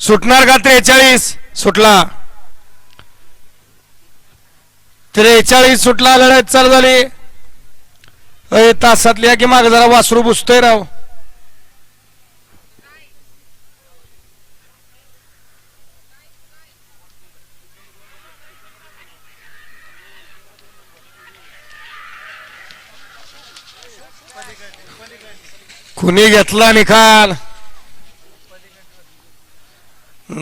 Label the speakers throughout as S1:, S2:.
S1: सुटणार का त्रेचाळीस? सुटला. त्रेचाळीस सुटला लढत चालू झाली. तासातली आहे की माग जरा वासरू बुसतोय राव. कुणी घेतला निकाल?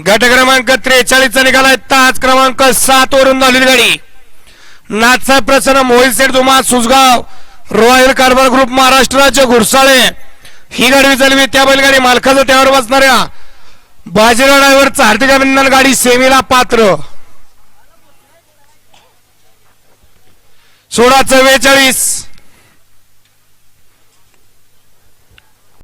S1: गट क्रमांक त्रेचाळीसचा निकाल आहे. ताज क्रमांक सात वरून झालेली गाडी. नाथसा प्रसन्न मोहिल सेठ दुमा सुसगाव रॉयल कारभार ग्रुप महाराष्ट्राचे घुरसाळे. ही गाडी चालवी त्या बैलगाडी मालकाचं त्यावर बसणाऱ्या बाजीराव ड्रायव्हरचा हार्दिक अभिनंदन. गाडी सेमीला पात्र. सोळा चव्वेचाळीस.